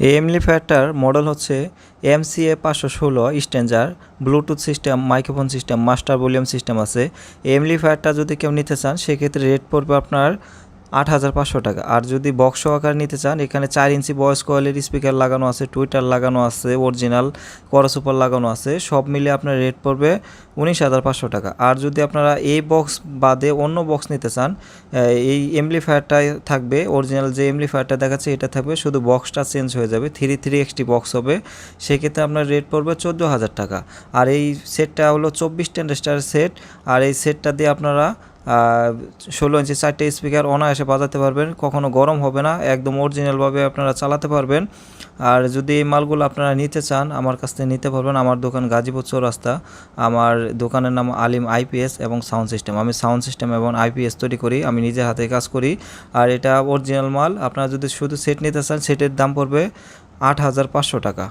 এই এমলিফায়ারটার মডেল হচ্ছে এম সি এ পাঁচশো ষোলো standard bluetooth system, microphone system, master volume system আছে। এমলিফায়ারটা যদি কেউ নিতে চান, সেক্ষেত্রে রেট পড়বে আপনার আট হাজার পাঁচশো টাকা। আর যদি বক্স সহকারে নিতে চান, এখানে চার ইঞ্চি ভয়েস কয়েলের স্পিকার লাগানো আছে টুইটার লাগানো আছে অরিজিনাল করসুপার লাগানো আছে, সব মিলে আপনার রেট পড়বে উনিশ হাজার পাঁচশো টাকা। আর যদি আপনারা এই বক্স বাদে অন্য বক্স নিতে চান এই এমলিফায়ারটাই থাকবে অরিজিনাল যে এমলিফায়ারটা দেখাচ্ছে, এটা থাকবে, শুধু বক্সটা চেঞ্জ হয়ে যাবে থ্রি থ্রি এক্সটি বক্স হবে, সেক্ষেত্রে আপনার রেট পড়বে চোদ্দ হাজার টাকা। আর এই সেটটা হলো চব্বিশ টেন্ডেস্টার সেট আর এই সেটটা দিয়ে আপনারা ষোলো ইঞ্চি চারটে স্পিকার অনায়াসে বাজাতে পারবেন, কখনো গরম হবে না, একদম অরিজিনালভাবে আপনারা চালাতে পারবেন। আর যদি এই মালগুলো আপনারা নিতে চান, আমার কাছ থেকে নিতে পারবেন। আমার দোকান গাজীপুর চৌরাস্তা। আমার দোকানের নাম আলিম আইপিএস এবং সাউন্ড সিস্টেম। আমি সাউন্ড সিস্টেম এবং আইপিএস তৈরি করি, আমি নিজে হাতে কাজ করি। আর এটা অরিজিনাল মাল, আপনারা যদি শুধু সেট নিতে চান সেটের দাম পড়বে আট হাজার পাঁচশো টাকা।